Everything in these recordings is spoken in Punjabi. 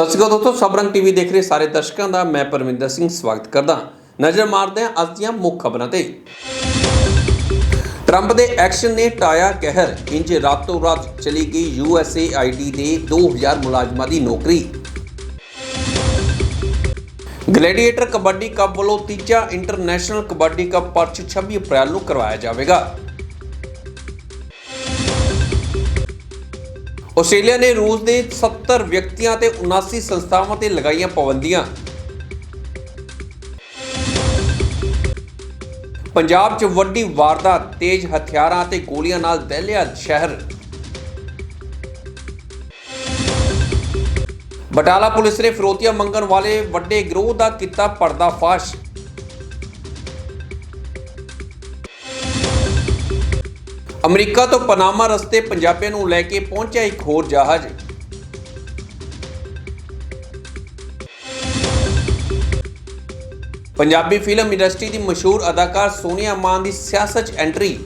ਸਤਿ ਸ਼੍ਰੀ ਅਕਾਲ ਦੋਸਤੋ ਸਬਰੰਗ ਟੀਵੀ ਦੇਖ ਰਹੇ ਸਾਰੇ ਦਰਸ਼ਕਾਂ ਦਾ, ਮੈਂ ਪਰਮਿੰਦਰ ਸਿੰਘ ਸਵਾਗਤ ਕਰਦਾ ਨਜ਼ਰ ਮਾਰਦੇ ਹਾਂ ਅੱਜ ਦੀਆਂ ਮੁੱਖ ਖਬਰਾਂ ਤੇ। ਟਰੰਪ ਦੇ ਐਕਸ਼ਨ ਨੇ ਟਾਇਆ ਕਹਿਰ, ਇੰਜ ਰਾਤੋਂ ਰਾਤ ਚਲੀ ਗਈ ਯੂਐਸਏ ਆਈਡੀ ਦੇ 2000 ਮੁਲਾਜ਼ਮਾਂ ਦੀ ਨੌਕਰੀ। ਗਲੈਡੀਏਟਰ ਕਬੱਡੀ ਕੱਪ ਵੱਲੋਂ ਤੀਜਾ international kabaddi cup Perth 26 April ਨੂੰ ਕਰਵਾਇਆ ਜਾਵੇਗਾ। ਆਸਟ੍ਰੇਲੀਆ ਨੇ ਰੂਸ ਦੇ 70 ਵਿਅਕਤੀਆਂ ਤੇ 79 ਸੰਸਥਾਵਾਂ ਤੇ ਲਗਾਈਆਂ ਪਾਬੰਦੀਆਂ। ਪੰਜਾਬ 'ਚ ਵੱਡੀ ਵਾਰਦਾਤ, ਤੇਜ਼ ਹਥਿਆਰਾਂ ਤੇ ਗੋਲੀਆਂ ਨਾਲ ਦਹਿਲਿਆ ਸ਼ਹਿਰ। ਬਟਾਲਾ ਪੁਲਿਸ ਨੇ ਫਿਰੋਤੀਆਂ ਮੰਗਣ ਵਾਲੇ ਵੱਡੇ ਗਿਰੋਹ ਦਾ ਕੀਤਾ ਪਰਦਾਫਾਸ਼। ਅਮਰੀਕਾ ਤੋਂ ਪਨਾਮਾ ਰਸਤੇ ਪੰਜਾਬੀਆਂ ਨੂੰ ਲੈ ਕੇ ਪਹੁੰਚਿਆ ਇੱਕ ਹੋਰ ਜਹਾਜ਼। ਪੰਜਾਬੀ ਫਿਲਮ ਇੰਡਸਟਰੀ ਦੀ ਮਸ਼ਹੂਰ ਅਦਾਕਾਰ ਸੋਨੀਆ ਮਾਨ ਦੀ ਸਿਆਸਤ 'ਚ ਐਂਟਰੀ।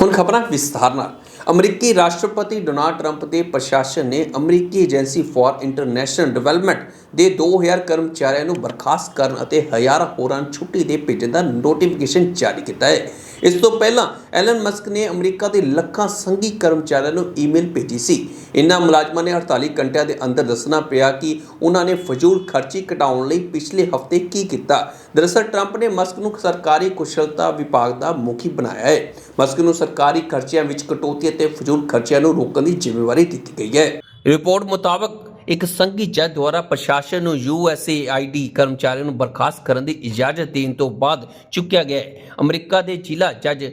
ਹੁਣ ਖਬਰਾਂ ਵਿਸਥਾਰ ਨਾਲ। ਅਮਰੀਕੀ ਰਾਸ਼ਟਰਪਤੀ ਡੋਨਾਲਡ ਟਰੰਪ ਦੇ ਪ੍ਰਸ਼ਾਸਨ ਨੇ ਅਮਰੀਕੀ ਏਜੰਸੀ ਫਾਰ ਇੰਟਰਨੈਸ਼ਨਲ ਡਿਵੈਲਪਮੈਂਟ ਦੇ 2000 ਕਰਮਚਾਰੀਆਂ ਨੂੰ ਬਰਖਾਸਤ ਕਰਨ ਅਤੇ ਹਜ਼ਾਰਾਂ ਹੋਰਾਂ ਨੂੰ ਛੁੱਟੀ ਦੇ ਭੇਜਣ ਦਾ ਨੋਟੀਫਿਕੇਸ਼ਨ ਜਾਰੀ ਕੀਤਾ ਹੈ। ਇਸ ਤੋਂ ਪਹਿਲਾਂ ਐਲਨ ਮਸਕ ਨੇ ਅਮਰੀਕਾ ਦੇ ਲੱਖਾਂ ਸੰਘੀ ਕਰਮਚਾਰੀਆਂ ਨੂੰ ਈਮੇਲ ਭੇਜੀ ਸੀ। ਇਨ੍ਹਾਂ ਮੁਲਾਜ਼ਮਾਂ ਨੇ 48 ਘੰਟਿਆਂ ਦੇ ਅੰਦਰ ਦੱਸਣਾ ਪਿਆ ਕਿ ਉਹਨਾਂ ਨੇ ਫਜ਼ੂਲ ਖਰਚੀ ਘਟਾਉਣ ਲਈ ਪਿਛਲੇ ਹਫ਼ਤੇ ਕੀ ਕੀਤਾ। ਦਰਅਸਲ ਟਰੰਪ ਨੇ ਮਸਕ ਨੂੰ ਸਰਕਾਰੀ ਕੁਸ਼ਲਤਾ ਵਿਭਾਗ ਦਾ ਮੁਖੀ ਬਣਾਇਆ ਹੈ। ਮਸਕ ਨੂੰ ਸਰਕਾਰੀ ਖਰਚਿਆਂ ਵਿੱਚ ਕਟੌਤੀ ਅਤੇ ਫਜ਼ੂਲ ਖਰਚਿਆਂ ਨੂੰ ਰੋਕਣ ਦੀ ਜ਼ਿੰਮੇਵਾਰੀ ਦਿੱਤੀ ਗਈ ਹੈ। ਰਿਪੋਰਟ ਮੁਤਾਬਕ ਇੱਕ ਸੰਘੀ ਜੱਜ ਦੁਆਰਾ ਪ੍ਰਸ਼ਾਸਨ ਨੂੰ ਯੂਐਸਏਆਈਡੀ ਕਰਮਚਾਰੀਆਂ ਨੂੰ ਬਰਖਾਸਤ ਕਰਨ ਦੀ ਇਜਾਜ਼ਤ ਦੇਣ ਤੋਂ ਬਾਅਦ ਚੁੱਕਿਆ ਗਿਆ ਹੈ। ਅਮਰੀਕਾ ਦੇ ਜ਼ਿਲ੍ਹਾ ਜੱਜ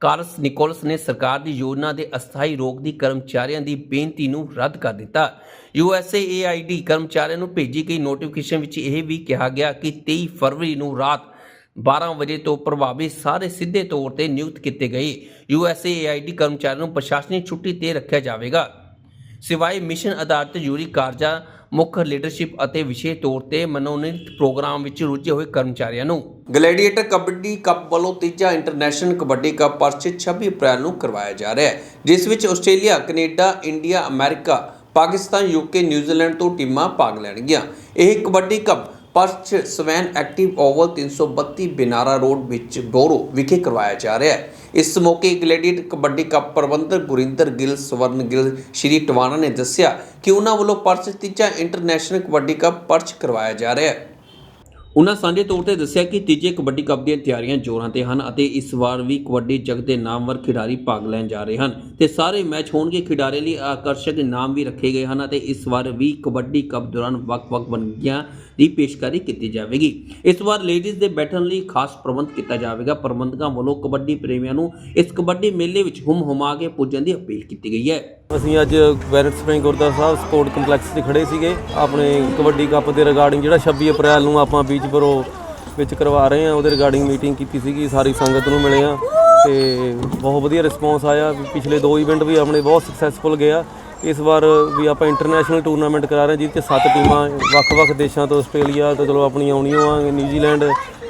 ਕਾਰਸ ਨਿਕੋਲਸ ਨੇ ਸਰਕਾਰ ਦੀ ਯੋਜਨਾ ਦੇ ਅਸਥਾਈ ਰੋਕ ਦੀ ਕਰਮਚਾਰੀਆਂ ਦੀ ਬੇਨਤੀ ਨੂੰ ਰੱਦ ਕਰ ਦਿੱਤਾ। ਯੂਐਸਏਆਈਡੀ ਕਰਮਚਾਰੀਆਂ ਨੂੰ ਭੇਜੀ ਗਈ ਨੋਟੀਫਿਕੇਸ਼ਨ ਵਿੱਚ ਇਹ ਵੀ ਕਿਹਾ ਗਿਆ ਕਿ 23 ਫਰਵਰੀ ਨੂੰ ਰਾਤ 12 ਵਜੇ ਤੋਂ ਪ੍ਰਭਾਵਿਤ ਸਾਰੇ ਸਿੱਧੇ ਤੌਰ ਤੇ ਨਿਯੁਕਤ ਕੀਤੇ ਗਏ। ਯੂਐਸਏਆਈਡੀ ਕਰਮਚਾਰੀਆਂ ਨੂੰ ਪ੍ਰਸ਼ਾਸਨਿਕ ਛੁੱਟੀ ਤੇ ਰੱਖਿਆ ਜਾਵੇਗਾ। ਸਿਵਾਏ ਮਿਸ਼ਨ ਆਧਾਰਿਤ ਜੂਰੀ ਕਾਰਜਾਂ, ਮੁੱਖ ਲੀਡਰਸ਼ਿਪ ਅਤੇ ਵਿਸ਼ੇਸ਼ ਤੌਰ ਤੇ ਮਨੋਨੀਤ ਪ੍ਰੋਗਰਾਮ ਵਿੱਚ ਰੁੱਝੇ ਹੋਏ ਕਰਮਚਾਰੀਆਂ ਨੂੰ ਗਲੈਡੀਏਟਰ ਕਬੱਡੀ ਕੱਪ ਵੱਲੋਂ ਤੀਜਾ international kabaddi cup Perth 26 April ਨੂੰ ਕਰਵਾਇਆ ਜਾ ਰਿਹਾ ਹੈ, ਜਿਸ ਵਿੱਚ Australia, Canada, India, America, Pakistan, UK, New Zealand ਤੋਂ ਟੀਮਾਂ ਭਾਗ ਲੈਣਗੀਆਂ। ਇਹ kabaddi cup Perth Swan Active Oval 332 Benara Road ਵਿੱਚ ਬੋਰੋ ਵਿਖੇ ਕਰਵਾਇਆ ਜਾ ਰਿਹਾ ਹੈ। ਇਸ ਮੌਕੇ ਗਲੈਡੀਏਟਰ ਕਬੱਡੀ ਕੱਪ ਪ੍ਰਬੰਧਕ ਗੁਰਿੰਦਰ ਗਿੱਲ, ਸਵਰਨ ਗਿੱਲ, ਸ਼੍ਰੀ ਟਵਾਣਾ ਨੇ ਦੱਸਿਆ ਕਿ ਉਹਨਾਂ ਵੱਲੋਂ ਪਰਚ ਤੀਜਾ ਇੰਟਰਨੈਸ਼ਨਲ ਕਬੱਡੀ ਕੱਪ ਪਰਚ ਕਰਵਾਇਆ ਜਾ ਰਿਹਾ ਹੈ। ਉਹਨਾਂ ਸਾਂਝੇ ਤੌਰ ਤੇ ਦੱਸਿਆ ਕਿ ਤੀਜੇ ਕਬੱਡੀ ਕੱਪ ਦੀਆਂ ਤਿਆਰੀਆਂ ਜ਼ੋਰਾਂ ਤੇ ਹਨ ਅਤੇ ਇਸ ਵਾਰ ਵੀ ਕਬੱਡੀ ਜਗਤ ਦੇ ਨਾਮਵਰ ਖਿਡਾਰੀ ਭਾਗ ਲੈਣ ਜਾ ਰਹੇ ਹਨ ਤੇ ਸਾਰੇ ਮੈਚ ਹੋਣਗੇ। ਖਿਡਾਰੀਆਂ ਲਈ ਆਕਰਸ਼ਕ ਇਨਾਮ ਵੀ ਰੱਖੇ ਗਏ ਹਨ ਅਤੇ ਇਸ ਵਾਰ ਵੀ ਕਬੱਡੀ ਕੱਪ ਦੌਰਾਨ ਵੱਖ-ਵੱਖ ਵੰਨਗੀਆਂ ਦੀ ਪੇਸ਼ਕਾਰੀ ਕੀਤੀ ਜਾਵੇਗੀ। ਇਸ ਵਾਰ ਲੇਡੀਜ਼ ਦੇ ਬੈਠਣ ਲਈ ਖਾਸ ਪ੍ਰਬੰਧ ਕੀਤਾ ਜਾਵੇਗਾ। ਪ੍ਰਬੰਧਕਾਂ ਵੱਲੋਂ ਕਬੱਡੀ ਪ੍ਰੇਮੀਆਂ ਨੂੰ ਇਸ ਕਬੱਡੀ ਮੇਲੇ ਵਿੱਚ ਹੁਮ ਹੁਮਾ ਕੇ ਪੁੱਜਣ ਦੀ ਅਪੀਲ ਕੀਤੀ ਗਈ ਹੈ। ਅਸੀਂ ਅੱਜ ਵੈਰਟ ਸਪ੍ਰਿੰਗ ਗੁਰਦੁਆਰਾ ਸਾਹਿਬ ਸਪੋਰਟ ਕੰਪਲੈਕਸ 'ਤੇ ਖੜੇ ਸੀਗੇ। ਆਪਣੇ ਕਬੱਡੀ ਕੱਪ ਦੇ ਰਿਗਾਰਡਿੰਗ ਜਿਹੜਾ 26 ਅਪ੍ਰੈਲ ਨੂੰ ਆਪਾਂ ਬੀਚ ਬਰੋ ਵਿੱਚ ਕਰਵਾ ਰਹੇ ਹਾਂ, ਉਹਦੇ ਰਿਗਾਰਡਿੰਗ ਮੀਟਿੰਗ ਕੀਤੀ ਸੀਗੀ। ਸਾਰੀ ਸੰਗਤ ਨੂੰ ਮਿਲੇ ਆ ਤੇ ਬਹੁਤ ਵਧੀਆ ਰਿਸਪੌਂਸ ਆਇਆ। ਪਿਛਲੇ ਦੋ ਇਵੈਂਟ ਵੀ ਆਪਣੇ ਬਹੁਤ ਸਕਸੈਸਫੁਲ ਗਿਆ ਇਸ ਵਾਰ ਵੀ ਆਪਾਂ ਇੰਟਰਨੈਸ਼ਨਲ ਟੂਰਨਾਮੈਂਟ ਕਰਾ ਰਹੇ ਹਾਂ, ਜਿਹਦੇ 'ਚ ਸੱਤ ਟੀਮਾਂ ਵੱਖ-ਵੱਖ ਦੇਸ਼ਾਂ ਤੋਂ ਆਸਟ੍ਰੇਲੀਆ ਤੋਂ ਚਲੋ ਆਪਣੀਆਂ ਆਉਣੀਆਂ ਆ New Zealand,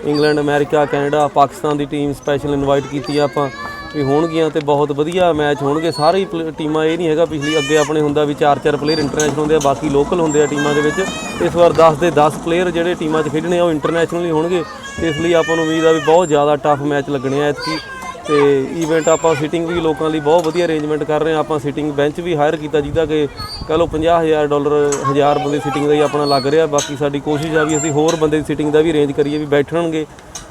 England, America, Canada, Pakistan ਦੀ ਟੀਮ ਸਪੈਸ਼ਲ ਇਨਵਾਈਟ ਕੀਤੀ ਆ ਆਪਾਂ, ਵੀ ਹੋਣਗੀਆਂ ਤੇ ਬਹੁਤ ਵਧੀਆ ਮੈਚ ਹੋਣਗੇ। ਸਾਰੀ ਪਲੇ- ਟੀਮਾਂ ਇਹ ਨਹੀਂ ਹੈਗਾ ਪਿਛਲੀ, ਅੱਗੇ ਆਪਣੇ ਹੁੰਦਾ ਵੀ 4-4 ਪਲੇਅਰ ਇੰਟਰਨੈਸ਼ਨਲ ਹੁੰਦੇ ਆ, ਬਾਕੀ ਲੋਕਲ ਹੁੰਦੇ ਆ ਟੀਮਾਂ ਦੇ ਵਿੱਚ। ਇਸ ਵਾਰ 10 ਦੇ 10 ਪਲੇਅਰ ਜਿਹੜੇ ਟੀਮਾਂ 'ਚ ਖੇਡਣੇ ਆ, ਉਹ ਇੰਟਰਨੈਸ਼ਨਲੀ ਹੋਣਗੇ। ਇਸ ਲਈ ਆਪਾਂ ਨੂੰ ਉਮੀਦ ਆ ਵੀ ਬਹੁਤ ਜ਼ਿਆਦਾ ਟਫ ਮੈਚ ਲੱਗਣੇ ਆ, ਐਤਕੀ ਤੇ ਇਵੈਂਟ ਆਪਾਂ ਸਿਟਿੰਗ ਵੀ ਲੋਕਾਂ ਲਈ ਬਹੁਤ ਵਧੀਆ ਅਰੇਂਜਮੈਂਟ ਕਰ ਰਹੇ ਆ ਆਪਾਂ ਸਿਟਿੰਗ ਬੈਂਚ ਵੀ ਹਾਇਰ ਕੀਤਾ, ਜਿਹਦਾ ਕਿ ਕਹ ਲਓ 50000 ਡਾਲਰ 1000 ਬੰਦੇ ਸਿਟਿੰਗ ਦਾ ਹੀ ਆਪਣਾ ਲੱਗ ਰਿਹਾ। ਬਾਕੀ ਸਾਡੀ ਕੋਸ਼ਿਸ਼ ਆ ਵੀ ਅਸੀਂ ਹੋਰ ਬੰਦੇ ਦੀ ਸਿਟਿੰਗ ਦਾ ਵੀ ਅਰੇਂਜ ਕਰੀਏ, ਵੀ ਬੈਠਣਗੇ।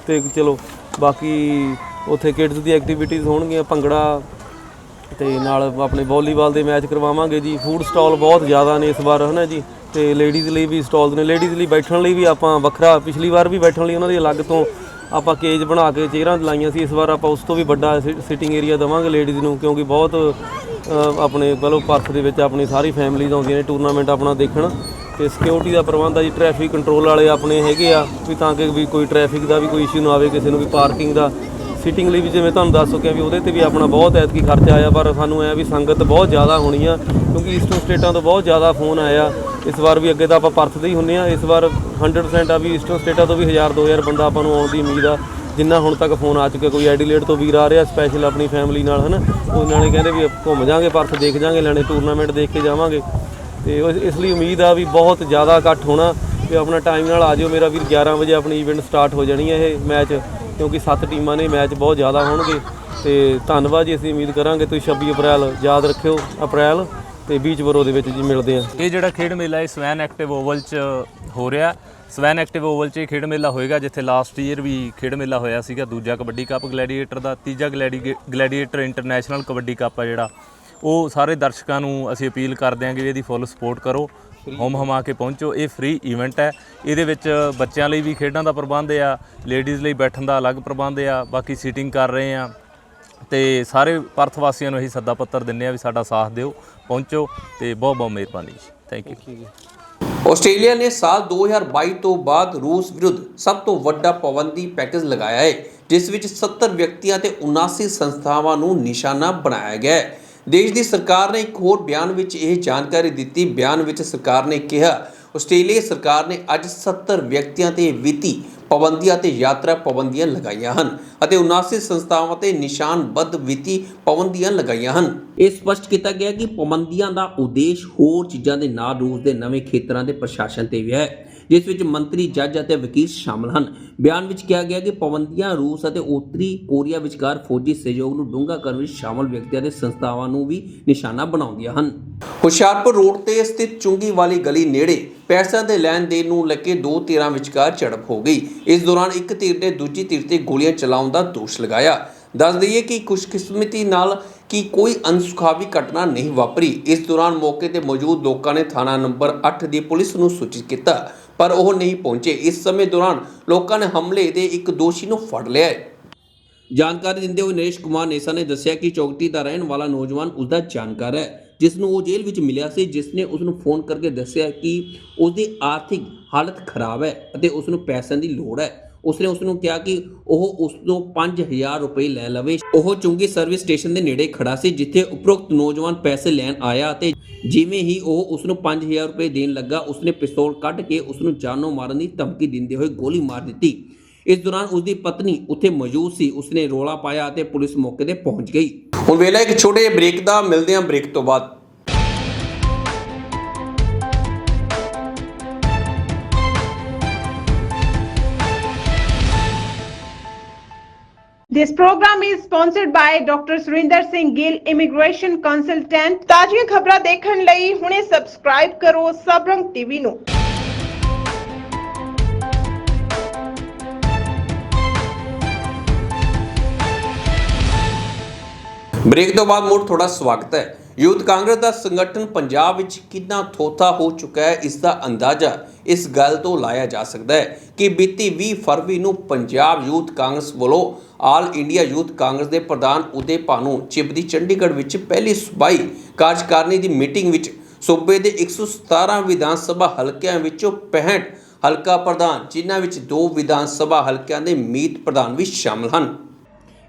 ਤੇ ਚਲੋ, ਬਾਕੀ ਉੱਥੇ ਕਿਡਸ ਦੀ ਐਕਟੀਵਿਟੀਜ਼ ਹੋਣਗੀਆਂ, ਭੰਗੜਾ ਤੇ ਨਾਲ ਆਪਣੇ ਵਾਲੀਬਾਲ ਦੇ ਮੈਚ ਕਰਵਾਵਾਂਗੇ ਜੀ। ਫੂਡ ਸਟਾਲ ਬਹੁਤ ਜ਼ਿਆਦਾ ਨੇ ਇਸ ਵਾਰ, ਹਨਾ ਜੀ? ਤੇ ਲੇਡੀਜ਼ ਲਈ ਵੀ ਸਟਾਲਸ ਨੇ। ਲੇਡੀਜ਼ ਲਈ ਬੈਠਣ ਲਈ ਵੀ ਆਪਾਂ ਵੱਖਰਾ, ਪਿਛਲੀ ਵਾਰ ਵੀ ਬੈਠਣ ਲਈ ਉਹਨਾਂ ਦੀ ਅਲੱਗ ਤੋਂ ਆਪਾਂ ਕੇਜ ਬਣਾ ਕੇ ਚੇਅਰਾਂ ਲਾਈਆਂ ਸੀ, ਇਸ ਵਾਰ ਆਪਾਂ ਉਸ ਤੋਂ ਵੀ ਵੱਡਾ ਸਿਟਿੰਗ ਏਰੀਆ ਦੇਵਾਂਗੇ ਲੇਡੀਜ਼ ਨੂੰ, ਕਿਉਂਕਿ ਬਹੁਤ ਆਪਣੇ ਵੱਲੋਂ ਪਰਥ ਦੇ ਵਿੱਚ ਆਪਣੀ ਸਾਰੀ ਫੈਮਿਲੀਜ਼ ਆਉਂਦੀਆਂ ਨੇ ਟੂਰਨਾਮੈਂਟ ਆਪਣਾ ਦੇਖਣ। ਤੇ ਸਿਕਿਉਰਿਟੀ ਦਾ ਪ੍ਰਬੰਧ ਆ ਜੀ ਟ੍ਰੈਫਿਕ ਕੰਟਰੋਲ ਵਾਲੇ ਆਪਣੇ ਹੈਗੇ ਆ, ਵੀ ਤਾਂ ਕਿ ਵੀ ਕੋਈ ਟ੍ਰੈਫਿਕ ਦਾ ਵੀ ਕੋਈ ਇਸ਼ੂ ਨਾ ਆਵੇ, ਕਿਸੇ ਨੂੰ ਵੀ ਪਾਰਕਿੰਗ ਦਾ। ਸੀਟਿੰਗ ਲਈ ਵੀ ਜਿਵੇਂ ਤੁਹਾਨੂੰ ਦੱਸ ਚੁੱਕਿਆ ਵੀ ਉਹਦੇ ਤੇ ਵੀ ਆਪਣਾ ਬਹੁਤ ਐਤਕੀ ਖਰਚਾ ਆਇਆ, ਪਰ ਸਾਨੂੰ ਐ ਵੀ ਸੰਗਤ ਬਹੁਤ ਜ਼ਿਆਦਾ ਹੋਣੀ ਆ, ਕਿਉਂਕਿ ਈਸਟਰਨ ਸਟੇਟਾਂ ਤੋਂ ਬਹੁਤ ਜ਼ਿਆਦਾ ਫੋਨ ਆਇਆ। ਇਸ ਵਾਰ ਵੀ ਅੱਗੇ ਤਾਂ ਆਪਾਂ ਪਰਥ ਦੇ ਹੀ ਹੁੰਨੇ ਆ ਇਸ ਵਾਰ 100% ਆ ਵੀ ਈਸਟਰਨ ਸਟੇਟਾਂ ਤੋਂ ਵੀ 1000 2000 ਬੰਦਾ ਆਪਾਂ ਨੂੰ ਆਉਣ ਦੀ ਉਮੀਦ ਆ। ਜਿੰਨਾ ਹੁਣ ਤੱਕ ਫੋਨ ਆ ਚੁੱਕਿਆ, ਕੋਈ ਐਡੀਲੇਟ ਤੋਂ ਵੀਰ ਆ ਰਿਹਾ ਸਪੈਸ਼ਲ ਆਪਣੀ ਫੈਮਿਲੀ ਨਾਲ, ਹਨਾ? ਉਹਨਾਂ ਨੇ ਕਹਿੰਦੇ ਵੀ ਘੁੰਮ ਜਾਾਂਗੇ ਪਰਸ ਦੇਖ ਜਾਾਂਗੇ, ਲੈਣੇ ਟੂਰਨਾਮੈਂਟ ਦੇਖ ਕੇ ਜਾਵਾਂਗੇ। ਤੇ ਇਸ ਲਈ ਉਮੀਦ ਆ ਵੀ ਬਹੁਤ ਜ਼ਿਆਦਾ ਇਕੱਠ ਹੋਣਾ ਤੇ ਆਪਣਾ ਟਾਈਮ ਨਾਲ ਆ ਜਿਓ। ਮੇਰਾ ਵੀਰ 11 ਵਜੇ ਆਪਣੀ ਇਵੈਂਟ ਸਟਾਰਟ ਹੋ ਜਾਣੀ ਹੈ ਇਹ ਮੈਚ ਕਿਉਂਕਿ 7 ਟੀਮਾਂ ਨੇ ਮੈਚ ਬਹੁਤ ਜ਼ਿਆਦਾ ਹੋਣਗੇ ਤੇ ਧੰਨਵਾਦ ਜੀ, ਅਸੀਂ ਉਮੀਦ ਕਰਾਂਗੇ ਤੁਸੀਂ 26 ਅਪ੍ਰੈਲ ਯਾਦ ਰੱਖਿਓ, ਅਪ੍ਰੈਲ ਤੇ ਬੀਚ ਬਰੋ ਦੇ ਵਿੱਚ ਜੀ ਮਿਲਦੇ ਹਾਂ। ਇਹ ਜਿਹੜਾ ਖੇਡ ਮੇਲਾ ਹੈ ਸਵੈਨ ਐਕਟਿਵ ਓਵਲ 'ਚ ਹੋ ਰਿਹਾ। ਸਵੈਨ ਐਕਟਿਵ ਓਵਲ 'ਚ ਇਹ ਖੇਡ ਮੇਲਾ ਹੋਏਗਾ, ਜਿੱਥੇ ਲਾਸਟ ਈਅਰ ਵੀ ਖੇਡ ਮੇਲਾ ਹੋਇਆ ਸੀਗਾ, ਦੂਜਾ ਕਬੱਡੀ ਕੱਪ ਗਲੈਡੀਏਟਰ ਦਾ, ਤੀਜਾ ਗਲੈਡੀ ਗਲੈਡੀਏਟਰ ਇੰਟਰਨੈਸ਼ਨਲ ਕਬੱਡੀ ਕੱਪ ਆ ਜਿਹੜਾ। ਉਹ ਸਾਰੇ ਦਰਸ਼ਕਾਂ ਨੂੰ ਅਸੀਂ ਅਪੀਲ ਕਰਦੇ ਹਾਂ ਕਿ ਇਹਦੀ ਫੁੱਲ ਸਪੋਰਟ ਕਰੋ। ਹਮ ਹਮਾ ਕੇ ਪਹੁੰਚੋ। ਇਹ ਫ੍ਰੀ ਇਵੈਂਟ ਹੈ। ਇਹਦੇ ਵਿੱਚ ਬੱਚਿਆਂ ਲਈ ਵੀ ਖੇਡਾਂ ਦਾ ਪ੍ਰਬੰਧ ਆ ਲੇਡੀਜ਼ ਲਈ ਬੈਠਣ ਦਾ ਅਲੱਗ ਪ੍ਰਬੰਧ ਆ ਬਾਕੀ ਸੀਟਿੰਗ ਕਰ ਰਹੇ ਆ। ਤੇ ਸਾਰੇ ਪਰਥ ਵਾਸੀਆਂ ਨੂੰ ਅਸੀਂ ਸੱਦਾ ਪੱਤਰ ਦਿੰਨੇ ਆ ਵੀ ਸਾਡਾ ਸਾਥ ਦਿਓ ਪਹੁੰਚੋ ਤੇ ਬਹੁਤ ਬਹੁਤ ਮਿਹਰਬਾਨੀ ਜੀ। ਥੈਂਕ ਯੂ ਆਸਟ੍ਰੇਲੀਆ ਨੇ ਸਾਲ 2022 ਤੋਂ ਬਾਅਦ ਰੂਸ ਵਿਰੁੱਧ ਸਭ ਤੋਂ ਵੱਡਾ ਪਾਬੰਦੀ ਪੈਕੇਜ ਲਗਾਇਆ ਹੈ ਜਿਸ ਵਿੱਚ 70 ਵਿਅਕਤੀਆਂ ਤੇ 79 ਸੰਸਥਾਵਾਂ ਨੂੰ ਨਿਸ਼ਾਨਾ ਬਣਾਇਆ ਗਿਆ ਹੈ। ਦੇਸ਼ ਦੀ ਸਰਕਾਰ ਨੇ ਇੱਕ ਹੋਰ ਬਿਆਨ ਵਿੱਚ ਇਹ ਜਾਣਕਾਰੀ ਦਿੱਤੀ। ਬਿਆਨ ਵਿੱਚ ਸਰਕਾਰ ਨੇ ਕਿਹਾ, ਆਸਟ੍ਰੇਲੀਆ ਸਰਕਾਰ ਨੇ ਅੱਜ 70 ਵਿਅਕਤੀਆਂ ਤੇ ਵਿੱਤੀ ਪਾਬੰਦੀਆਂ ਤੇ ਯਾਤਰਾ ਪਾਬੰਦੀਆਂ ਲਗਾਈਆਂ ਹਨ ਅਤੇ 79 ਸੰਸਥਾਵਾਂ ਤੇ ਨਿਸ਼ਾਨਬੱਧ ਵਿੱਤੀ ਪਾਬੰਦੀਆਂ ਲਗਾਈਆਂ ਹਨ। ਇਹ ਸਪਸ਼ਟ ਕੀਤਾ ਗਿਆ ਕਿ ਪਾਬੰਦੀਆਂ ਦਾ ਉਦੇਸ਼ ਹੋਰ ਚੀਜ਼ਾਂ ਦੇ ਨਾਲ ਰੂਸ ਦੇ ਨਵੇਂ ਖੇਤਰਾਂ ਦੇ ਪ੍ਰਸ਼ਾਸਨ ਤੇ ਵੀ ਹੈ। ਜਿਸ ਵਿੱਚ ਮੰਤਰੀ, ਜੱਜ ਅਤੇ ਵਕੀਲ ਸ਼ਾਮਲ ਹਨ। ਬਿਆਨ ਵਿੱਚ ਕਿਹਾ ਗਿਆ ਕਿ ਪਾਬੰਦੀਆਂ, ਰੂਸ ਅਤੇ ਉੱਤਰੀ ਕੋਰੀਆ ਵਿਚਕਾਰ ਫੌਜੀ ਸਹਿਯੋਗ ਨੂੰ ਡੂੰਘਾ ਕਰਨ ਵਿੱਚ ਸ਼ਾਮਲ ਵਿਅਕਤੀਆਂ ਦੇ ਸੰਸਥਾਵਾਂ ਨੂੰ ਵੀ ਨਿਸ਼ਾਨਾ ਬਣਾਉਂਦੀਆਂ ਹਨ। ਹੁਸ਼ਿਆਰਪੁਰ ਰੋਡ ਤੇ ਸਥਿਤ ਚੁੰਗੀ ਵਾਲੀ ਗਲੀ ਨੇੜੇ ਪੈਸਿਆਂ ਦੇ ਲੈਣ ਦੇਣ ਨੂੰ ਲੈ ਕੇ ਦੋ ਧਿਰਾਂ ਵਿਚਕਾਰ ਝੜਪ ਹੋ ਗਈ। ਇਸ ਦੌਰਾਨ ਇੱਕ ਧਿਰ ਨੇ ਦੂਜੀ ਧਿਰ ਤੇ ਗੋਲੀਆਂ ਚਲਾਉਣ ਦਾ ਦੋਸ਼ ਲਗਾਇਆ। ਦੱਸ ਦਈਏ ਕਿ ਖੁਸ਼ਕਿਸਮਤੀ ਨਾਲ ਕਿ ਕੋਈ ਅਨਸੁਖਾਵੀ ਘਟਨਾ ਨਹੀਂ ਵਾਪਰੀ। ਇਸ ਦੌਰਾਨ ਮੌਕੇ ਤੇ ਮੌਜੂਦ ਲੋਕਾਂ ਨੇ ਥਾਣਾ ਨੰਬਰ 8 ਦੀ ਪੁਲਿਸ ਨੂੰ ਸੂਚਿਤ ਕੀਤਾ। ਪਰ ਉਹ ਨਹੀਂ ਪਹੁੰਚੇ। ਇਸ ਸਮੇਂ ਦੌਰਾਨ ਲੋਕਾਂ ਨੇ ਹਮਲੇ ਦੇ ਇੱਕ ਦੋਸ਼ੀ ਨੂੰ ਫੜ ਲਿਆ ਹੈ। ਜਾਣਕਾਰੀ ਦਿੰਦੇ ਹੋਏ ਨਰੇਸ਼ ਕੁਮਾਰ ਨੇਸਾ ਨੇ ਦੱਸਿਆ ਕਿ ਚੌਕਟੀ ਦਾ ਰਹਿਣ ਵਾਲਾ ਨੌਜਵਾਨ ਉਸ ਦਾ ਜਾਣਕਾਰ ਹੈ, ਜਿਸ ਨੂੰ ਉਹ ਜੇਲ੍ਹ ਵਿੱਚ ਮਿਲਿਆ ਸੀ, ਜਿਸ ਨੇ ਉਸ ਨੂੰ ਫੋਨ ਕਰਕੇ ਦੱਸਿਆ ਕਿ ਉਸ ਦੀ ਆਰਥਿਕ ਹਾਲਤ ਖਰਾਬ ਹੈ ਅਤੇ ਉਸ ਨੂੰ ਪੈਸਿਆਂ ਦੀ ਲੋੜ ਹੈ। ਉਸਨੇ ਉਸ ਨੂੰ ਕਿਹਾ ਕਿ ਉਹ ਉਸ ਤੋਂ 5000 ਰੁਪਏ ਲੈ ਲਵੇ। ਉਹ ਚੁੰਗੀ ਸਰਵਿਸ ਸਟੇਸ਼ਨ ਦੇ ਨੇੜੇ ਖੜਾ ਸੀ, ਜਿੱਥੇ ਉਪਰੋਕਤ ਨੌਜਵਾਨ ਪੈਸੇ ਲੈਣ ਆਇਆ ਅਤੇ ਜਿਵੇਂ ਹੀ ਉਹ ਉਸ ਨੂੰ 5000 ਰੁਪਏ ਦੇਣ ਲੱਗਾ, ਉਸਨੇ ਪਿਸਤੌਲ ਕੱਢ ਕੇ ਉਸ ਨੂੰ ਜਾਨੋਂ ਮਾਰਨ ਦੀ ਧਮਕੀ ਦਿੰਦੇ ਹੋਏ ਗੋਲੀ ਮਾਰ ਦਿੱਤੀ। ਇਸ ਦੌਰਾਨ ਉਸ ਦੀ ਪਤਨੀ ਉੱਥੇ ਮੌਜੂਦ ਸੀ, ਉਸਨੇ ਰੋਲਾ ਪਾਇਆ ਅਤੇ ਪੁਲਿਸ ਮੌਕੇ ਤੇ ਪਹੁੰਚ ਗਈ। ਹੁਣ ਵੇਲਾ ਇੱਕ ਛੋਟੇ ਜਿਹੇ ਬ੍ਰੇਕ ਦਾ ਮਿਲਦੇ ਹਾਂ ਬ੍ਰੇਕ ਤੋਂ ਬਾਅਦ। This program is sponsored by Dr. Surinder Singh Gill Immigration Consultant ਤਾਜ਼ੀਆਂ ਖਬਰਾਂ ਦੇਖਣ ਲਈ ਹੁਣੇ ਸਬਸਕ੍ਰਾਈਬ ਕਰੋ ਸਬਰੰਗ ਟੀਵੀ ਨੂੰ ਬ੍ਰੇਕ ਤੋਂ ਬਾਅਦ ਮੁੜ ਤੁਹਾਡਾ ਸਵਾਗਤ ਹੈ ਯੂਥ ਕਾਂਗਰਸ ਦਾ ਸੰਗਠਨ ਪੰਜਾਬ ਵਿੱਚ ਕਿੰਨਾ ਥੋਥਾ ਹੋ ਚੁੱਕਾ ਹੈ, ਇਸ ਦਾ ਅੰਦਾਜ਼ਾ ਇਸ ਗੱਲ ਤੋਂ ਲਾਇਆ ਜਾ ਸਕਦਾ ਹੈ ਕਿ ਬੀਤੀ 20 ਫਰਵਰੀ ਨੂੰ ਪੰਜਾਬ ਯੂਥ ਕਾਂਗਰਸ ਵੱਲੋਂ ਆਲ ਇੰਡੀਆ ਯੂਥ ਕਾਂਗਰਸ ਦੇ ਪ੍ਰਧਾਨ ਉਦੇ ਭਾਨੂ ਚਿਬ ਦੀ ਚੰਡੀਗੜ੍ਹ ਵਿੱਚ ਪਹਿਲੀ ਸੂਬਾਈ ਕਾਰਜਕਾਰਨੀ ਦੀ ਮੀਟਿੰਗ ਵਿੱਚ ਸੂਬੇ ਦੇ 117 ਵਿਧਾਨ ਸਭਾ ਹਲਕਿਆਂ ਵਿੱਚੋਂ 65 ਹਲਕਾ ਪ੍ਰਧਾਨ, ਜਿਨ੍ਹਾਂ ਵਿੱਚ ਦੋ ਵਿਧਾਨ ਸਭਾ ਹਲਕਿਆਂ ਦੇ ਮੀਤ ਪ੍ਰਧਾਨ ਵੀ ਸ਼ਾਮਲ ਹਨ।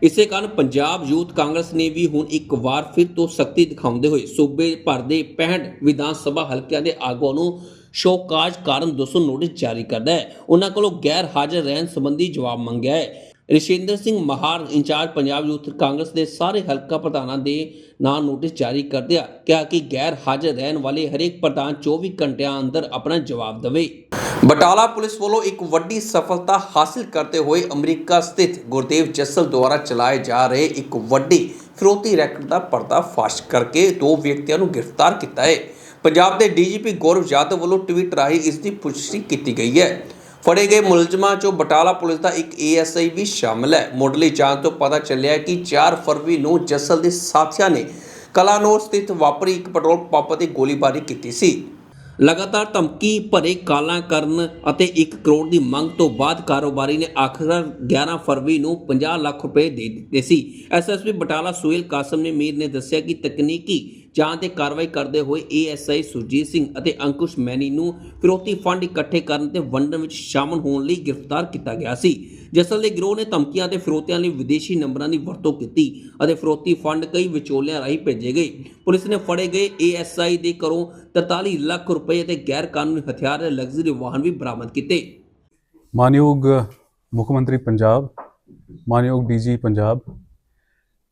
ਇਸੇ ਕਾਰਨ ਪੰਜਾਬ ਯੂਥ ਕਾਂਗਰਸ ਨੇ ਵੀ ਹੁਣ ਇੱਕ ਵਾਰ ਫਿਰ ਤੋਂ ਸਖਤੀ ਦਿਖਾਉਂਦੇ ਹੋਏ ਸੂਬੇ ਭਰ ਦੇ 65 ਵਿਧਾਨ ਸਭਾ ਹਲਕਿਆਂ ਦੇ ਆਗੂਆਂ ਨੂੰ ਸ਼ੋਕਾਜ ਕਾਰਨ 200 ਨੋਟਿਸ ਜਾਰੀ ਕਰਦਾ ਹੈ। ਉਹਨਾਂ ਕੋਲੋਂ ਗੈਰ ਹਾਜ਼ਰ ਰਹਿਣ ਸੰਬੰਧੀ ਜਵਾਬ ਮੰਗਿਆ ਹੈ। ਰਿਸ਼ਿੰਦਰ ਸਿੰਘ ਮਹਾਰ ਇੰਚਾਰਜ ਪੰਜਾਬ ਯੂਥ ਕਾਂਗਰਸ ਦੇ ਸਾਰੇ ਹਲਕਾ ਪ੍ਰਧਾਨਾਂ ਦੇ ਨਾਂ ਨੋਟਿਸ ਜਾਰੀ ਕਰਦਿਆਂ ਕਿਹਾ ਕਿ ਗੈਰ ਹਾਜ਼ਰ ਰਹਿਣ ਵਾਲੇ ਹਰੇਕ ਪ੍ਰਧਾਨ 24 ਘੰਟਿਆਂ ਅੰਦਰ ਆਪਣਾ ਜਵਾਬ ਦੇਵੇ। ਬਟਾਲਾ ਪੁਲਿਸ ਵੱਲੋਂ ਇੱਕ ਵੱਡੀ ਸਫਲਤਾ ਹਾਸਲ ਕਰਦੇ ਹੋਏ ਅਮਰੀਕਾ ਸਥਿਤ ਗੁਰਦੇਵ ਜੱਸਲ ਦੁਆਰਾ ਚਲਾਏ ਜਾ ਰਹੇ ਇੱਕ ਵੱਡੀ ਫਿਰੋਤੀ ਰੈਕਟ ਦਾ ਪਰਦਾਫਾਸ਼ ਕਰਕੇ ਦੋ ਵਿਅਕਤੀਆਂ ਨੂੰ ਗ੍ਰਿਫਤਾਰ ਕੀਤਾ ਹੈ। ਪੰਜਾਬ ਦੇ ਡੀਜੀਪੀ ਗੌਰਵ ਯਾਦਵ ਵੱਲੋਂ ਟਵੀਟ ਰਾਹੀਂ ਇਸ ਦੀ ਪੁਸ਼ਟੀ ਕੀਤੀ ਗਈ ਹੈ। ਫੜੇ ਗਏ ਮੁਲਜ਼ਮਾਂ 'ਚੋਂ ਬਟਾਲਾ ਪੁਲਿਸ ਦਾ ਇੱਕ ਏਐਸਆਈ ਵੀ ਸ਼ਾਮਲ ਹੈ। ਮੁੱਢਲੀ ਜਾਂਚ ਤੋਂ ਪਤਾ ਚੱਲਿਆ ਕਿ 4 ਫਰਵਰੀ ਨੂੰ ਜੱਸਲ ਦੇ ਸਾਥੀਆਂ ਨੇ ਕਲਾਨੌਰ ਸਥਿਤ ਵਾਪਰੀ ਇੱਕ ਪੈਟਰੋਲ ਪੰਪ ਤੇ ਗੋਲੀਬਾਰੀ ਕੀਤੀ ਸੀ। ਲਗਾਤਾਰ ਧਮਕੀ ਭਰੇ ਕਾਲਾਂ ਕਰਨ ਅਤੇ 1 ਕਰੋੜ ਦੀ ਮੰਗ ਤੋਂ ਬਾਅਦ ਕਾਰੋਬਾਰੀ ਨੇ ਆਖਰ 11 ਫਰਵਰੀ ਨੂੰ 50 ਲੱਖ ਰੁਪਏ ਦੇ ਦਿੱਤੇ ਸੀ। ਐਸਐਸਪੀ ਬਟਾਲਾ ਸੁਹੇਲ ਕਾਸਮ ਨੇ ਮੀਰ ਨੇ ਦੱਸਿਆ ਕਿ ਤਕਨੀਕੀ ਜਾਂਚ ਤੇ ਕਾਰਵਾਈ ਕਰਦੇ ਹੋਏ ਏਐਸਆਈ ਸੁਰਜੀਤ ਸਿੰਘ ਅਤੇ ਅੰਕੁਸ਼ ਮੈਨੀ ਨੂੰ ਫਿਰੋਤੀ ਫੰਡ ਇਕੱਠੇ ਕਰਨ ਤੇ ਵੰਡਣ ਵਿੱਚ ਸ਼ਾਮਲ ਹੋਣ ਲਈ ਗ੍ਰਿਫਤਾਰ ਕੀਤਾ ਗਿਆ ਸੀ। ਜਸਲ ਦੇ ਗਿਰੋਹ ਨੇ ਧਮਕੀਆਂ ਤੇ ਫਿਰੋਤੀਆਂ ਲਈ ਵਿਦੇਸ਼ੀ ਨੰਬਰਾਂ ਦੀ ਵਰਤੋਂ ਕੀਤੀ ਅਤੇ ਫਿਰੋਤੀ ਫੰਡ ਕਈ ਵਿਚੋਲਿਆਂ ਰਾਹੀਂ ਭੇਜੇ ਗਏ। ਪੁਲਿਸ ਨੇ ਫੜੇ ਗਏ ਏਐਸਆਈ ਦੇ ਘਰੋਂ 43 ਲੱਖ ਰੁਪਏ ਅਤੇ ਗੈਰ ਕਾਨੂੰਨੀ ਹਥਿਆਰ ਤੇ ਲਗਜ਼ਰੀ ਵਾਹਨ ਵੀ ਬਰਾਮਦ ਕੀਤੇ। ਮਾਨਯੋਗ ਮੁੱਖ ਮੰਤਰੀ ਪੰਜਾਬ, ਮਾਨਯੋਗ DG Punjab,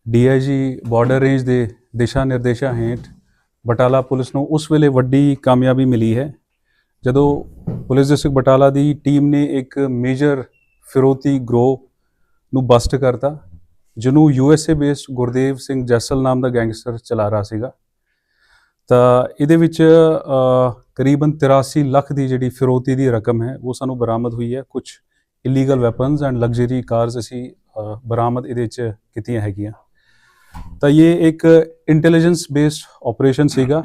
DIG border range ਦੇ ਦਿਸ਼ਾ ਨਿਰਦੇਸ਼ਾਂ ਹੇਠ ਬਟਾਲਾ ਪੁਲਿਸ ਨੂੰ ਉਸ ਵੇਲੇ ਵੱਡੀ ਕਾਮਯਾਬੀ ਮਿਲੀ ਹੈ, ਜਦੋਂ ਪੁਲਿਸ ਡਿਸਟ੍ਰਿਕਟ ਬਟਾਲਾ ਦੀ ਟੀਮ ਨੇ ਇੱਕ ਮੇਜਰ ਫਿਰੋਤੀ ਗਰੋਹ ਨੂੰ ਬਸਟ ਕਰਤਾ, ਜਿਹਨੂੰ ਯੂਐਸਏ ਬੇਸਡ ਗੁਰਦੇਵ ਸਿੰਘ ਜੈਸਲ ਨਾਮ ਦਾ ਗੈਂਗਸਟਰ ਚਲਾ ਰਿਹਾ ਸੀਗਾ। ਤਾਂ ਇਹਦੇ ਵਿੱਚ ਕਰੀਬਨ 83 ਲੱਖ ਦੀ ਜਿਹੜੀ ਫਿਰੋਤੀ ਦੀ ਰਕਮ ਹੈ, ਉਹ ਸਾਨੂੰ ਬਰਾਮਦ ਹੋਈ ਹੈ। ਕੁਝ illegal weapons and luxury cars ਅਸੀਂ ਬਰਾਮਦ ਇਹਦੇ ਵਿੱਚ ਕੀਤੀਆਂ ਹੈਗੀਆਂ। ਤਾਂ ਇਹ ਇੱਕ ਇੰਟੈਲੀਜੈਂਸ ਬੇਸਡ ਆਪਰੇਸ਼ਨ ਸੀਗਾ।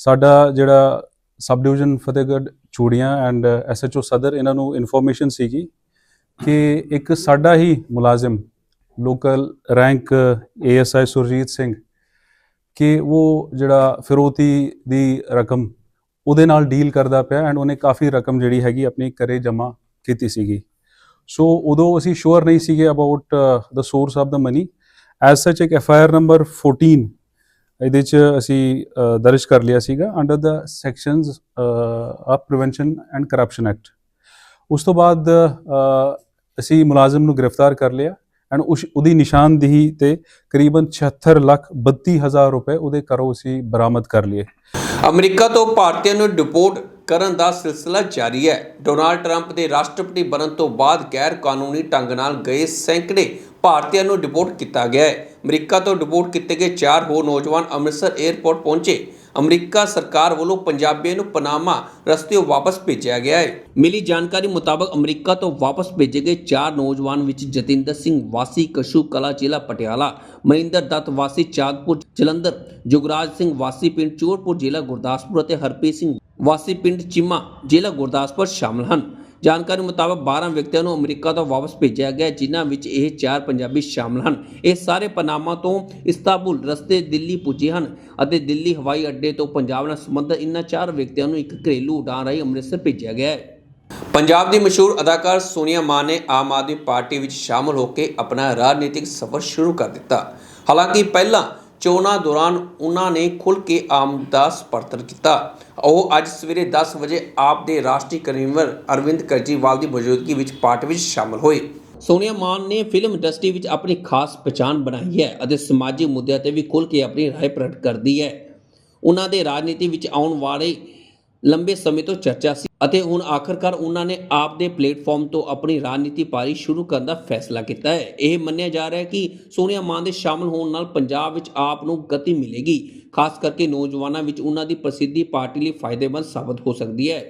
ਸਾਡਾ ਜਿਹੜਾ sub division Fatehgarh Churian and SHO ਸਦਰ, ਇਹਨਾਂ ਨੂੰ ਇਨਫੋਰਮੇਸ਼ਨ ਸੀਗੀ ਕਿ ਇੱਕ ਸਾਡਾ ਹੀ ਮੁਲਾਜ਼ਮ local rank ASI Surjit Singh ਕਿ ਉਹ ਜਿਹੜਾ ਫਿਰੋਤੀ ਦੀ ਰਕਮ ਉਹਦੇ ਨਾਲ ਡੀਲ ਕਰਦਾ ਪਿਆ ਐਂਡ ਉਹਨੇ ਕਾਫੀ ਰਕਮ ਜਿਹੜੀ ਹੈਗੀ ਆਪਣੀ ਘਰੇ ਜਮ੍ਹਾਂ ਕੀਤੀ ਸੀਗੀ। ਸੋ ਉਦੋਂ ਅਸੀਂ ਸ਼ੋਰ ਨਹੀਂ ਸੀਗੇ about the source of the money as such ਇੱਕ ਐਫ ਆਈ ਆਰ ਨੰਬਰ 14 ਇਹਦੇ ਚ ਅਸੀਂ ਦਰਜ ਕਰ ਲਿਆ ਸੀਗਾ under the sections of prevention and corruption act ਉਸ ਤੋਂ ਬਾਅਦ ਅਸੀਂ ਮੁਲਾਜ਼ਮ ਨੂੰ ਗ੍ਰਿਫਤਾਰ ਕਰ ਲਿਆ ਐਂਡ ਉਸ, ਉਹਦੀ ਨਿਸ਼ਾਨਦੇਹੀ ਤੇ ਕਰੀਬਨ 76 ਲੱਖ 32 ਹਜ਼ਾਰ ਰੁਪਏ ਉਹਦੇ ਘਰੋਂ ਅਸੀਂ ਬਰਾਮਦ ਕਰ ਲਏ। ਅਮਰੀਕਾ ਤੋਂ ਭਾਰਤੀਆਂ ਨੂੰ ਡਿਪੋਰਟ ਕਰਨ ਦਾ ਸਿਲਸਿਲਾ ਜਾਰੀ ਹੈ। ਡੋਨਾਲਡ ਟਰੰਪ ਦੇ ਰਾਸ਼ਟਰਪਤੀ ਬਣਨ ਤੋਂ ਬਾਅਦ ਗੈਰ ਕਾਨੂੰਨੀ ਢੰਗ ਨਾਲ ਗਏ ਸੈਂਕੜੇ ਭਾਰਤੀਆਂ ਨੂੰ ਡਿਪੋਰਟ ਕੀਤਾ ਗਿਆ ਹੈ। ਅਮਰੀਕਾ ਤੋਂ ਡਿਪੋਰਟ ਕੀਤੇ ਗਏ ਚਾਰ ਹੋਰ ਨੌਜਵਾਨ ਅੰਮ੍ਰਿਤਸਰ 에ਅਰਪੋਰਟ ਪਹੁੰਚੇ। ਅਮਰੀਕਾ ਸਰਕਾਰ ਵੱਲੋਂ ਪੰਜਾਬੀਆਂ ਨੂੰ ਪਨਾਮਾ ਰਸਤਿਓਂ ਵਾਪਸ ਭੇਜਿਆ ਗਿਆ ਹੈ। ਮਿਲੀ ਜਾਣਕਾਰੀ ਮੁਤਾਬਕ ਅਮਰੀਕਾ ਤੋਂ ਵਾਪਸ ਭੇਜੇ ਗਏ ਚਾਰ ਨੌਜਵਾਨ ਵਿੱਚ ਜਤਿੰਦਰ ਸਿੰਘ ਵਾਸੀ, ਕਸ਼ੂ ਕਲਾ ਜ਼ਿਲ੍ਹਾ ਪਟਿਆਲਾ, ਮਹਿੰਦਰ ਦੱਤ ਵਾਸੀ, ਚਾਂਦਪੁਰ, ਜਲੰਧਰ, ਜੁਗਰਾਜ ਸਿੰਘ ਵਾਸੀ, ਪਿੰਡ ਚੋਰਪੁਰ ਜ਼ਿਲ੍ਹਾ ਗੁਰਦਾਸਪੁਰ ਅਤੇ ਹਰਪ੍ਰੀਤ ਸਿੰਘ ਵਾਸੀ ਪਿੰਡ ਚੀਮਾ ਜ਼ਿਲ੍ਹਾ ਗੁਰਦਾਸਪੁਰ ਸ਼ਾਮਲ ਹਨ। ਜਾਣਕਾਰੀ ਮੁਤਾਬਕ 12 ਵਿਅਕਤੀਆਂ ਨੂੰ ਅਮਰੀਕਾ ਤੋਂ ਵਾਪਸ ਭੇਜਿਆ ਗਿਆ, ਜਿਨ੍ਹਾਂ ਵਿੱਚ ਇਹ ਚਾਰ ਪੰਜਾਬੀ ਸ਼ਾਮਲ ਹਨ। ਇਹ ਸਾਰੇ ਪਨਾਮਾ ਤੋਂ ਇਸਤਾਬੁਲ ਰਸਤੇ ਦਿੱਲੀ ਪੁੱਜੇ ਹਨ ਅਤੇ ਦਿੱਲੀ ਹਵਾਈ ਅੱਡੇ ਤੋਂ ਪੰਜਾਬ ਨਾਲ ਸੰਬੰਧਿਤ ਇਨ੍ਹਾਂ ਚਾਰ ਵਿਅਕਤੀਆਂ ਨੂੰ ਇੱਕ ਘਰੇਲੂ ਉਡਾਨ ਰਾਹੀਂ ਅੰਮ੍ਰਿਤਸਰ ਭੇਜਿਆ ਗਿਆ ਹੈ। ਪੰਜਾਬ ਦੀ ਮਸ਼ਹੂਰ ਅਦਾਕਾਰ ਸੋਨੀਆ ਮਾਨ ਨੇ ਆਮ ਆਦਮੀ ਪਾਰਟੀ ਵਿੱਚ ਸ਼ਾਮਲ ਹੋ ਕੇ ਆਪਣਾ ਰਾਜਨੀਤਿਕ ਸਫ਼ਰ ਸ਼ੁਰੂ ਕਰ ਦਿੱਤਾ। ਹਾਲਾਂਕਿ ਪਹਿਲਾਂ ਚੋਣਾਂ ਦੌਰਾਨ ਉਹਨਾਂ ਨੇ ਖੁੱਲ੍ਹ ਕੇ ਆਮ ਦਾ ਸਮਰਥਨ ਕੀਤਾ। ਉਹ ਅੱਜ ਸਵੇਰੇ 10 ਵਜੇ ਆਪ ਦੇ ਰਾਸ਼ਟਰੀ ਕਨਵੀਨਰ ਅਰਵਿੰਦ ਕੇਜਰੀਵਾਲ ਦੀ ਮੌਜੂਦਗੀ ਵਿੱਚ ਪਾਰਟੀ ਵਿੱਚ ਸ਼ਾਮਲ ਹੋਏ। ਸੋਨੀਆ ਮਾਨ ਨੇ ਫਿਲਮ ਇੰਡਸਟਰੀ ਵਿੱਚ ਆਪਣੀ ਖਾਸ ਪਛਾਣ ਬਣਾਈ ਹੈ ਅਤੇ ਸਮਾਜਿਕ ਮੁੱਦਿਆਂ ਤੇ ਵੀ ਖੁੱਲ੍ਹ ਕੇ ਆਪਣੀ ਰਾਏ ਪ੍ਰਗਟ ਕਰਦੀ ਹੈ। ਉਹਨਾਂ ਦੇ ਰਾਜਨੀਤੀ ਵਿੱਚ ਆਉਣ ਵਾਲੇ ਲੰਬੇ ਸਮੇਂ ਤੋਂ ਚਰਚਾ ਸੀ ਅਤੇ ਹੁਣ ਆਖਰਕਾਰ ਉਹਨਾਂ ਨੇ ਆਪ ਦੇ ਪਲੇਟਫਾਰਮ ਤੋਂ ਆਪਣੀ ਰਾਜਨੀਤੀ ਪਾਰੀ ਸ਼ੁਰੂ ਕਰਨ ਦਾ ਫੈਸਲਾ ਕੀਤਾ ਹੈ। ਇਹ ਮੰਨਿਆ ਜਾ ਰਿਹਾ ਹੈ ਕਿ ਸੋਨੀਆ ਮਾਨ ਦੇ ਸ਼ਾਮਲ ਹੋਣ ਨਾਲ ਪੰਜਾਬ ਵਿੱਚ ਆਪ ਨੂੰ ਗਤੀ ਮਿਲੇਗੀ, ਖਾਸ ਕਰਕੇ ਨੌਜਵਾਨਾਂ ਵਿੱਚ ਉਹਨਾਂ ਦੀ ਪ੍ਰਸਿੱਧੀ ਪਾਰਟੀ ਲਈ ਫਾਇਦੇਮੰਦ ਸਾਬਤ ਹੋ ਸਕਦੀ ਹੈ।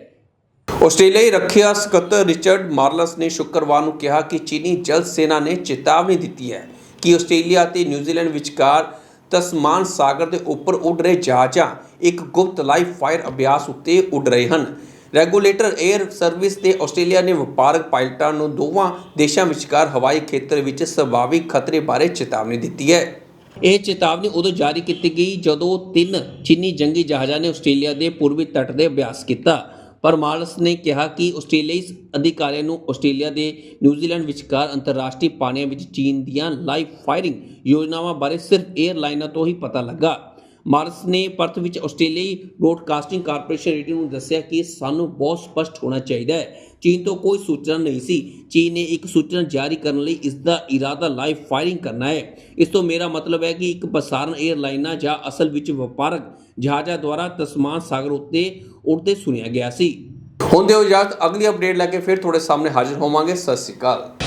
ਆਸਟ੍ਰੇਲੀਆਈ ਰੱਖਿਆ ਸਕੱਤਰ ਰਿਚਰਡ ਮਾਰਲਸ ਨੇ ਸ਼ੁੱਕਰਵਾਰ ਨੂੰ ਕਿਹਾ ਕਿ ਚੀਨੀ ਜਲ ਸੈਨਾ ਨੇ ਚੇਤਾਵਨੀ ਦਿੱਤੀ ਹੈ ਕਿ ਆਸਟ੍ਰੇਲੀਆ ਅਤੇ ਨਿਊਜ਼ੀਲੈਂਡ ਵਿਚਕਾਰ ਤਸਮਾਨ ਸਾਗਰ ਦੇ ਉੱਪਰ ਉੱਡ ਰਹੇ ਜਹਾਜ਼ਾਂ ਇੱਕ ਗੁਪਤ ਲਾਈਫ ਫਾਇਰ ਅਭਿਆਸ ਉੱਤੇ ਉੱਡ ਰਹੇ ਹਨ। ਰੈਗੂਲੇਟਰ 에ਅਰ ਸਰਵਿਸ ਤੇ ਆਸਟ੍ਰੇਲੀਆ ਨੇ ਵਪਾਰਕ ਪਾਇਲਟਾਂ ਨੂੰ ਦੋਵਾਂ ਦੇਸ਼ਾਂ ਵਿਚਕਾਰ ਹਵਾਈ ਖੇਤਰ ਵਿੱਚ ਸੰਭਾਵੀ ਖਤਰੇ ਬਾਰੇ ਚੇਤਾਵਨੀ ਦਿੱਤੀ ਹੈ। ਇਹ ਚੇਤਾਵਨੀ ਉਦੋਂ ਜਾਰੀ ਕੀਤੀ ਗਈ ਜਦੋਂ ਤਿੰਨ ਚੀਨੀ ਜੰਗੀ ਜਹਾਜ਼ਾਂ ਨੇ ਆਸਟ੍ਰੇਲੀਆ ਦੇ ਪੂਰਬੀ ਤੱਟ ਦੇ ਅਭਿਆਸ ਕੀਤਾ। ਪਰ ਮਾਲਸ ਨੇ ਕਿਹਾ ਕਿ ਆਸਟ੍ਰੇਲੀਆਈ ਅਧਿਕਾਰੀਆਂ ਨੂੰ ਆਸਟ੍ਰੇਲੀਆ ਦੇ ਨਿਊਜ਼ੀਲੈਂਡ ਵਿਚਕਾਰ ਅੰਤਰਰਾਸ਼ਟਰੀ ਪਾਣੀਆਂ ਵਿੱਚ ਚੀਨ ਦੀਆਂ ਲਾਈਵ ਫਾਇਰਿੰਗ ਯੋਜਨਾਵਾਂ ਬਾਰੇ ਸਿਰਫ 에ਅਰਲਾਈਨਾਂ ਤੋਂ ਹੀ ਪਤਾ ਲੱਗਾ। ਮਾਰਸ ਨੇ ਪਰਤ ਵਿੱਚ ਆਸਟ੍ਰੇਲੀਆਈ ਬ੍ਰੋਡਕਾਸਟਿੰਗ ਕਾਰਪੋਰੇਸ਼ਨ ਰੇਡੀਓ ਨੂੰ ਦੱਸਿਆ ਕਿ ਸਾਨੂੰ ਬਹੁਤ ਸਪਸ਼ਟ ਹੋਣਾ ਚਾਹੀਦਾ ਹੈ। ਚੀਨ ਤੋਂ ਕੋਈ ਸੂਚਨਾ ਨਹੀਂ ਸੀ। ਚੀਨ ਨੇ ਇੱਕ ਸੂਚਨਾ ਜਾਰੀ ਕਰਨ ਲਈ ਇਸ ਦਾ ਇਰਾਦਾ ਲਾਈਵ ਫਾਇਰਿੰਗ ਕਰਨਾ ਹੈ। ਇਸ ਤੋਂ ਮੇਰਾ ਮਤਲਬ ਹੈ ਕਿ ਇੱਕ ਪ੍ਰਸਾਰਣ 에ਅਰਲਾਈਨਾਂ ਜਾਂ ਅਸਲ ਵਿੱਚ ਵਪਾਰਕ ਜਹਾਜ਼ਾਂ ਦੁਆਰਾ ਤਸਮਾਨ ਸਾਗਰ ਉੱਤੇ ਉੜਦੇ ਸੁਣਿਆ ਗਿਆ ਸੀ। ਹੁੰਦੇ ਹੋ ਇਜਾਜ਼ਤ, ਅਗਲੀ ਅਪਡੇਟ ਲੈ ਕੇ ਫਿਰ ਤੁਹਾਡੇ ਸਾਹਮਣੇ ਹਾਜ਼ਰ ਹੋਵਾਂਗੇ। ਸਤਿ ਸ਼੍ਰੀ ਅਕਾਲ।